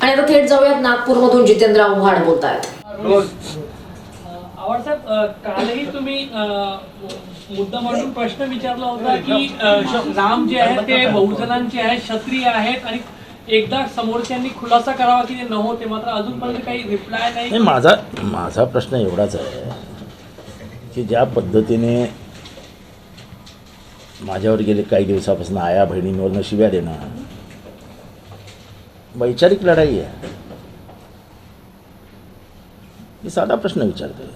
आणि आता थेट जाऊयात नागपूरमधून जितेंद्र आव्हाड बोलत आहेत आवड साहेब अ, कालही तुम्ही मुद्दा मांडून प्रश्न विचारला होता की राम जे आहे ते बहुजनांचे आहे क्षत्रिय आहेत आणि एकदा समोरच्यांनी खुलासा करावा की ते नव्हते मात्र अजूनपर्यंत काही रिप्लाय नाही. नाही माझा माझा प्रश्न एवढाच आहे की ज्या पद्धतीने माझ्यावर गेले काही दिवसापासून आया बहिणींवरनं शिव्या देणं वैचारिक लढाई आहे. मी साधा प्रश्न विचारते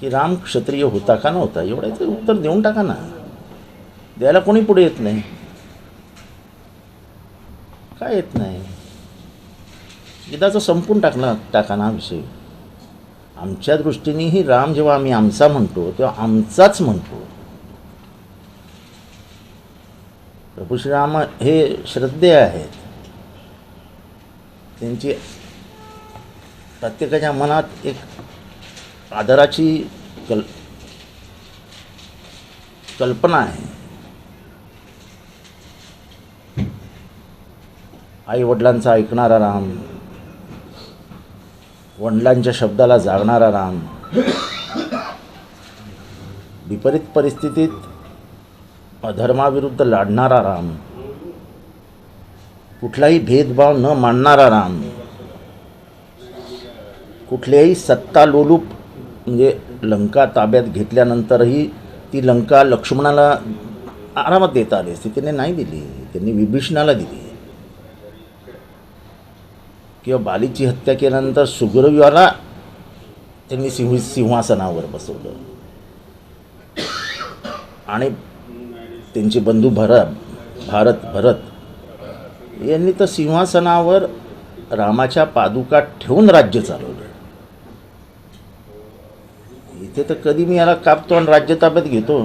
की राम क्षत्रिय होता का नव्हता? एवढ्याचं उत्तर देऊन टाका ना. द्यायला कोणी पुढे येत नाही. काय येत नाही? गीताचं संपून टाकला टाका ना विषय. आमच्या दृष्टीनेही राम जेव्हा आम्ही आमचा म्हणतो तेव्हा आमचाच म्हणतो. प्रभू श्रीराम हे श्रद्धे आहेत. त्यांची प्रत्येकाच्या मनात एक आदराची कल कल्पना आहे. आई वडिलांचा ऐकणारा राम वडिलांच्या शब्दाला जागणारा राम विपरीत परिस्थितीत अधर्माविरुद्ध लढणारा राम कुठलाही भेदभाव न मानणारा राम कुठल्याही सत्ता लोलूप म्हणजे लंका ताब्यात घेतल्यानंतरही ती लंका लक्ष्मणाला आरामात देता आली असती. त्याने नाही दिली. त्यांनी विभीषणाला दिली. किंवा बालीची हत्या केल्यानंतर सुग्रीवाला त्यांनी सिंह सिंहासनावर बसवलं. आणि त्यांचे बंधू भरत भारत भरत यांनी तर सिंहासनावर रामाच्या पादुका ठेवून राज्य चालवलं. इथे तर कधी मी याला कापतो आणि राज्य ताब्यात घेतो.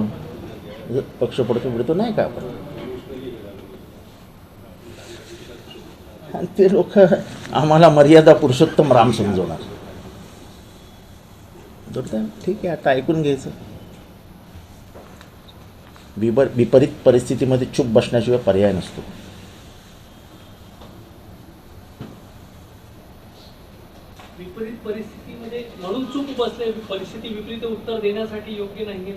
पक्ष पडतो मिळतो नाही का आपण? आणि ते लोक आम्हाला मर्यादा पुरुषोत्तम राम समजवणार. ठीक आहे आता ऐकून घ्यायचं. विपर विपरीत परिस्थितीमध्ये चूप बसण्याशिवाय पर्याय नसतो विपरीत परिस्थितीमध्ये म्हणून चूक बसले परिस्थिती विपरीत उत्तर देण्यासाठी योग्य नाहीये.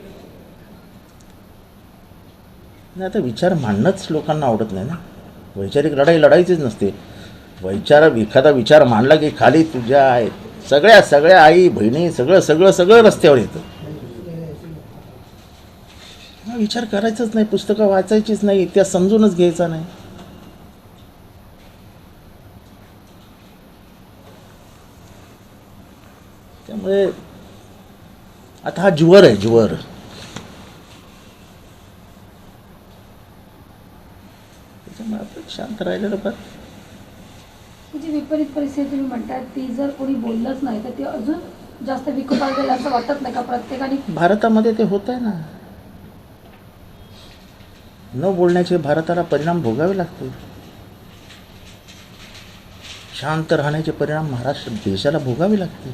नाही आता विचार मांडणंच लोकांना आवडत नाही ना. वैचारिक लढाई लढायचीच नसते. वैचार एखादा विचार मांडला की खाली तुझ्या आहे. सगळ्या सगळ्या आई बहिणी सगळं सगळं सगळं रस्त्यावर येतं. हा विचार करायचाच नाही पुस्तकं वाचायचीच नाही इतिहास समजूनच घ्यायचा नाही. त्यामुळे आता हा ज्वर आहे ज्वर. त्याच्यामुळे आपण शांत राहिलेलं बरं ही जी विपरीत परिस्थिती तुम्ही म्हणताय ती जर कोणी बोललंच नाही तर ती अजून जास्त विकोपात गेलं असं वाटत नाही का प्रत्येकाने? भारतामध्ये ते होत आहे ना. न बोलण्याचे भारताला परिणाम भोगावे लागतील. शांत राहण्याचे परिणाम महाराष्ट्र देशाला भोगावे लागतील.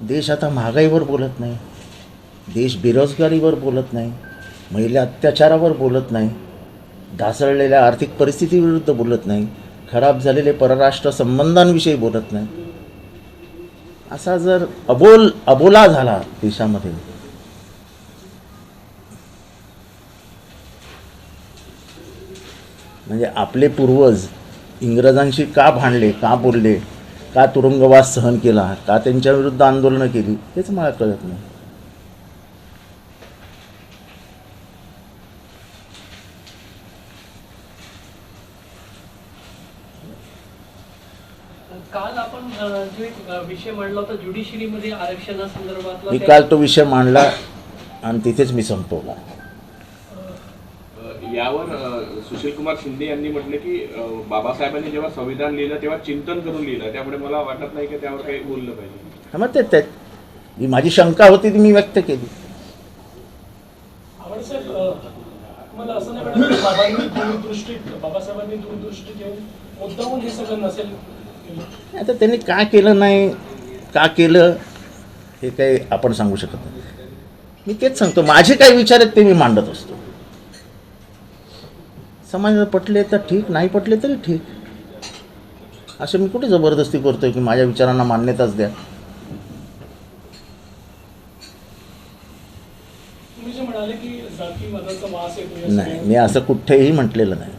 देश आता महागाईवर बोलत नाही. देश बेरोजगारीवर बोलत नाही. महिला अत्याचारावर बोलत नाही. ढासळलेल्या आर्थिक परिस्थितीविरुद्ध बोलत नाही. खराब झालेले परराष्ट्र संबंधांविषयी बोलत नाही. असा जर अबोल अबोला झाला देशामध्ये म्हणजे आपले पूर्वज इंग्रजांशी का भांडले का बोलले? का तुरुंगवास सहन केला? का त्यांच्या विरुद्ध आंदोलनं केली? हेच मला कळत नाही. काल आपण जो विषय मांडला होता ज्युडिशरीमध्ये आरक्षणासंदर्भातला मी काल तो विषय मांडला आणि तिथेच मी संपवला. यावर सुशीलकुमार शिंदे यांनी म्हटलं की बाबासाहेबांनी जेव्हा संविधान लिहिलं तेव्हा चिंतन करून लिहिलं. त्यामुळे मला वाटत नाही की त्यावर काही बोललं पाहिजे. हा मग ते ते ही माझी शंका होती ती मी व्यक्त केली. मला असं नाही वाटत की बाबांनी दूरदृष्टी बाबासाहेबांनी दूरदृष्टी घेऊन मुद्दामून हे सगळं नसेल केलं. आता त्यांनी का केलं नाही का केलं हे काही आपण सांगू शकत नाही. मी तेच सांगतो माझे काही विचार आहेत ते मी मांडत असतो. समाजाला पटले तर ठीक नाही पटले तरी ठीक. असं मी कुठे जबरदस्ती करतोय की माझ्या विचारांना मान्यताच द्या? नाही मी असं कुठेही म्हटलेलं नाही.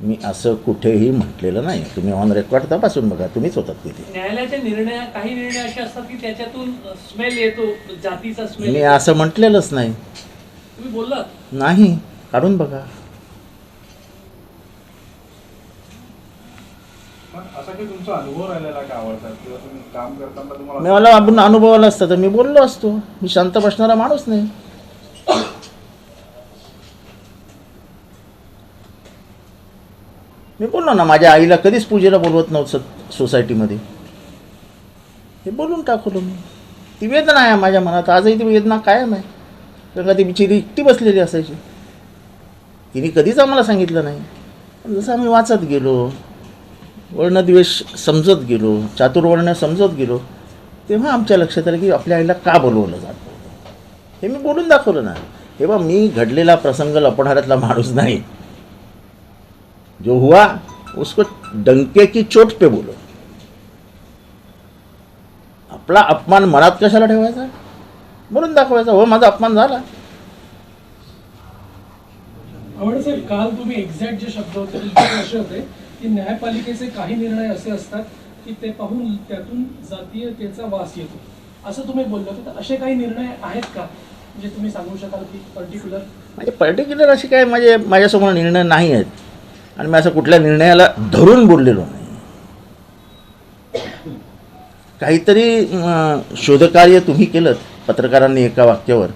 मी असं कुठेही म्हटलेलं नाही. तुम्ही ऑन रेकॉर्ड तपासून बघा तुम्हीच होतात तिथे. न्यायालयाच्या निर्णय काही निर्णय असे असतात की त्याच्यातून स्मेल येतो जातीचा स्मेल मी असं म्हटलेलंच नाही. तुम्ही बोललात? नाही. काढून बघा. मी मला आपण अनुभव आला असता तर मी बोललो असतो. मी शांत बसणारा माणूस नाही. मी बोललो ना माझ्या आईला कधीच पूजेला बोलवत नव्हतं सोसायटीमध्ये. हे बोलून टाकलो मी. ती वेदना आहे माझ्या मनात. आजही ती वेदना कायम आहे. कारण का ती बिचारी एकटी बसलेली असायची. तिने कधीच आम्हाला सांगितलं नाही. जसं आम्ही वाचत गेलो वर्णद्वेष समजत गेलो चातुर्वर्ण समजत गेलो तेव्हा आमच्या लक्षात आलं की आपल्या आईला का बोलवलं जातं हे मी बोलून दाखवलं ना. तेव्हा मी घडलेला प्रसंग लपणाऱ्यातला माणूस नाही. जो हुआ उसको डंके की चोट पे बोलो. आपला अपमान मनात कशाला ठेवायचा? बोलून दाखवायचा हो माझा अपमान झाला. आवड सर काल तुम्ही एक्झॅक्ट जे शब्द होते असे होते की न्यायपालिकेचे काही निर्णय असे असतात की ते पाहून त्यातून जातीयतेचा वास येतो. असं तुम्ही बोललो तर असे काही निर्णय आहेत का? जे तुम्ही सांगू शकाल की पर्टिक्युलर म्हणजे पर्टिक्युलर असे काय माझे माझ्यासमोर निर्णय नाही आहेत. आणि मी असं कुठल्या निर्णयाला धरून बोललेलो नाही. काहीतरी शोधकार्य तुम्ही केलं पत्रकारांनी एका वाक्यावर.